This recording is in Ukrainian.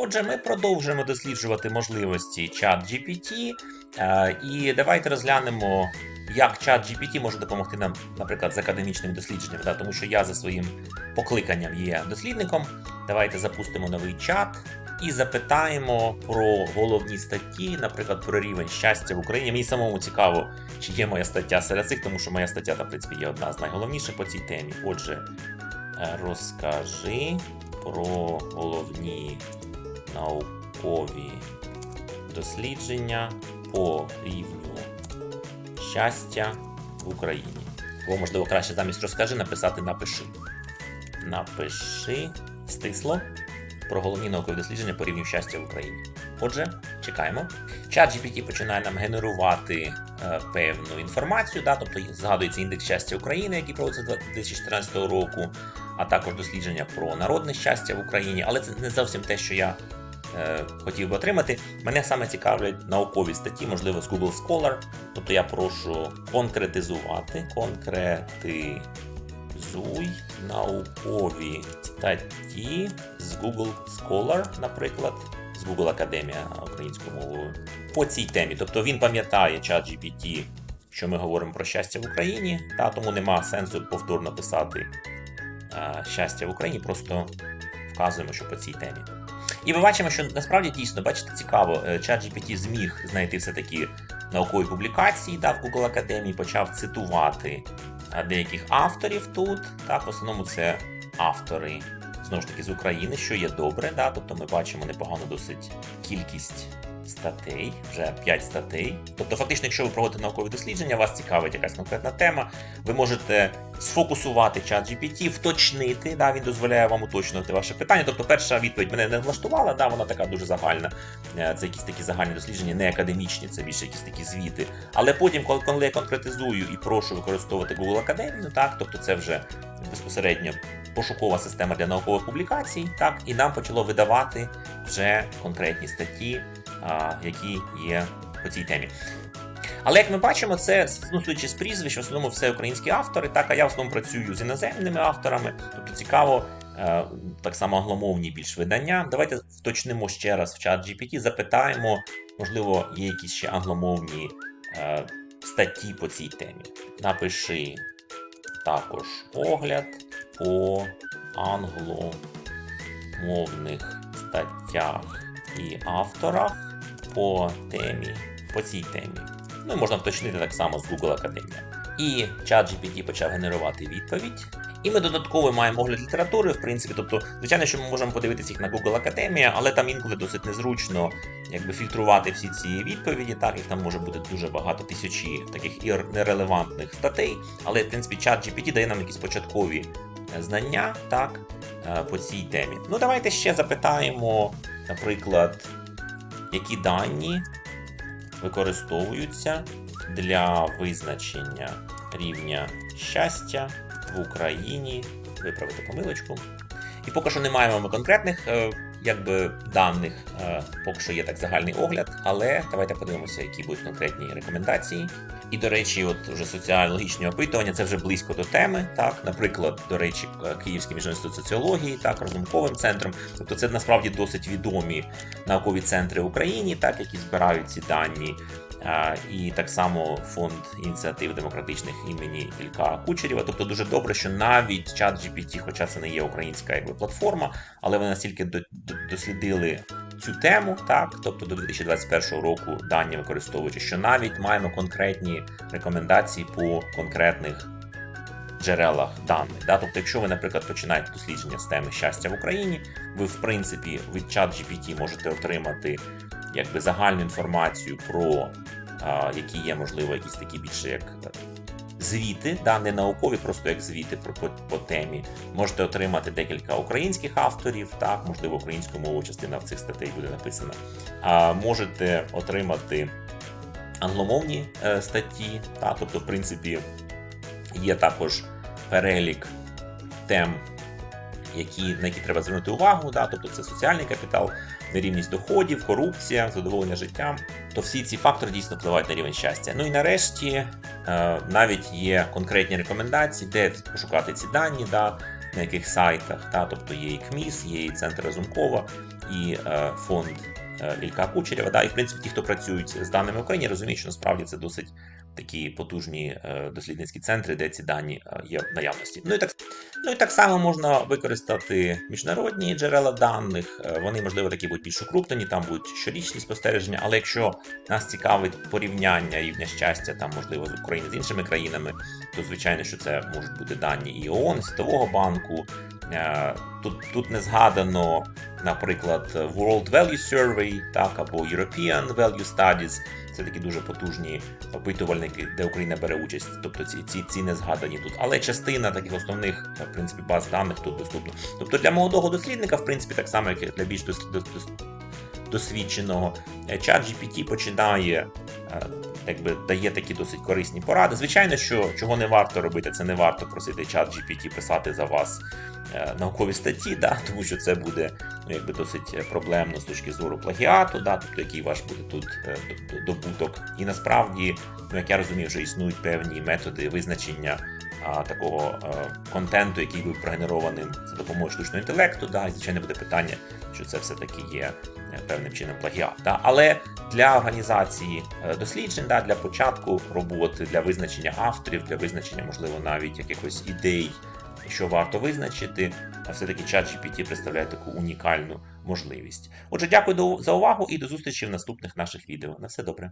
Отже, ми продовжуємо досліджувати можливості чат GPT. е, І давайте розглянемо, як чат GPT може допомогти нам, наприклад, з академічним дослідженням. Да? Тому що я за своїм покликанням є дослідником. Давайте запустимо новий чат і запитаємо про головні статті, наприклад, про рівень щастя в Україні. Мені самому цікаво, чи є моя стаття серед цих, тому що моя стаття, там, в принципі, є одна з найголовніших по цій темі. Отже, е, розкажи про головні наукові дослідження по рівню щастя в Україні. Або, можливо, краще замість розкажи написати напиши. Напиши стисло про головні наукові дослідження по рівню щастя в Україні. Отже, чекаємо. Чат GPT починає нам генерувати е, певну інформацію, да, тобто згадується індекс щастя України, який проводиться з 2014 року, а також дослідження про народне щастя в Україні. Але це не зовсім те, що я е, хотів би отримати. Мене саме цікавлять наукові статті, можливо, з Google Scholar. Тобто я прошу конкретизувати, конкретизуй наукові статті з Google Scholar, наприклад, з Google Академія українською мовою по цій темі. Тобто він пам'ятає чат GPT, що ми говоримо про щастя в Україні, та тому нема сенсу повторно писати е, щастя в Україні, просто вказуємо, що по цій темі. І ми бачимо, що насправді дійсно, бачите, цікаво, е, ChatGPT зміг знайти все-таки наукові публікації да, в Google Академії, почав цитувати деяких авторів тут. Так, в основному це автори знову ж таки з України, що є добре. Да, тобто ми бачимо непогану досить кількість статей, вже 5 статей. Тобто, фактично, якщо ви проводите наукові дослідження, вас цікавить якась конкретна тема, ви можете сфокусувати чат GPT, вточнити, да, він дозволяє вам уточнити ваше питання. Тобто, перша відповідь мене не влаштувала, да, вона така дуже загальна. Е, Це якісь такі загальні дослідження, не академічні, це більше якісь такі звіти. Але потім, коли, я конкретизую і прошу використовувати Google Академію, так, тобто це вже безпосередньо пошукова система для наукових публікацій, так, і нам почало видавати вже конкретні статті, які є по цій темі. Але як ми бачимо, це ну, з прізвищ, в основному все українські автори, так, а я в основному працюю з іноземними авторами. Тобто цікаво, е, так само англомовні більш видання. Давайте вточнимо ще раз в чат GPT, запитаємо, можливо, є якісь ще англомовні е, статті по цій темі. Напиши також огляд по англомовних статтях і авторах по темі, по цій темі. Ну і можна вточнити так само з Google Академія. І ChatGPT почав генерувати відповідь. І ми додатково маємо огляд літератури, в принципі. Тобто, звичайно, що ми можемо подивитися їх на Google Академія, але там інколи досить незручно якби фільтрувати всі ці відповіді. Так, їх там може бути дуже багато тисячі таких і нерелевантних статей. Але в принципі ChatGPT дає нам якісь початкові е, знання так, е, по цій темі. Ну, давайте ще запитаємо, наприклад, які дані використовуються для визначення рівня щастя в Україні. Виправити помилочку. І поки що не маємо ми конкретних е, якби, даних, е, поки що є так загальний огляд, але давайте подивимося, які будуть конкретні рекомендації. І, до речі, от вже соціологічні опитування це вже близько до теми. Так, наприклад, до речі, Київський міжнародний інститут соціології, так, розумковим центром. Тобто це насправді досить відомі наукові центри в Україні, так, які збирають ці дані. І так само фонд ініціатив демократичних імені Ілька Кучерєва. Тобто дуже добре, що навіть чат GPT, хоча це не є українська якби, платформа, але вони настільки до- до- дослідили цю тему, так, тобто до 2021 року дані використовуючи, що навіть маємо конкретні рекомендації по конкретних джерелах даних. Да? Тобто, якщо ви, наприклад, починаєте дослідження з теми щастя в Україні, ви, в принципі, від чат GPT можете отримати якби загальну інформацію про які є, можливо, якісь такі більше як звіти, да, не наукові, просто як звіти про по, по темі. Можете отримати декілька українських авторів, так, можливо, українською мовою частина в цих статей буде написана. А можете отримати англомовні е, статті, так, тобто, в принципі, є також перелік тем, які, на які треба звернути увагу, да, тобто це соціальний капітал, нерівність доходів, корупція, задоволення життям. То всі ці фактори дійсно впливають на рівень щастя. Ну і нарешті е, навіть є конкретні рекомендації, де пошукати ці дані, да, на яких сайтах. Да, тобто є і КМІС, є і Центр Разумкова, і е, фонд е, Ілька Кучерєва. Да, і в принципі ті, хто працюють з даними в Україні, розуміють, що насправді це досить такі потужні е, дослідницькі центри, де ці дані е, є в наявності. Ну і так Ну і так само можна використати міжнародні джерела даних. Е, Вони, можливо, такі будуть більш укрупнені, там будуть щорічні спостереження. Але якщо нас цікавить порівняння рівня щастя, там можливо з України з іншими країнами, то звичайно, що це можуть бути дані і ООН, Світового банку. Е, Тут, тут не згадано, наприклад, World Value Survey, так, або European Value Studies. Це такі дуже потужні опитувальники, де Україна бере участь. Тобто ці, ці, ці не згадані тут. Але частина таких основних в принципі, баз даних тут доступна. Тобто для молодого дослідника, в принципі, так само, як і для більш дос, дос, дос, досвідченого, е, чат GPT починає. Якби дає такі досить корисні поради. Звичайно, що чого не варто робити, це не варто просити чат GPT писати за вас е, наукові статті, да, тому що це буде ну, якби досить е, проблемно з точки зору плагіату, да, тобто який ваш буде тут е, добуток. І насправді, ну як я розумію, вже існують певні методи визначення такого контенту, який був прогенерованим за допомогою штучного інтелекту. Да, і звичайно буде питання, що це все-таки є е, певним чином плагіат. Да. Але для організації е, досліджень, да, для початку роботи, для визначення авторів, для визначення, можливо, навіть якихось ідей, що варто визначити, все-таки чат GPT представляє таку унікальну можливість. Отже, дякую за увагу і до зустрічі в наступних наших відео. На все добре.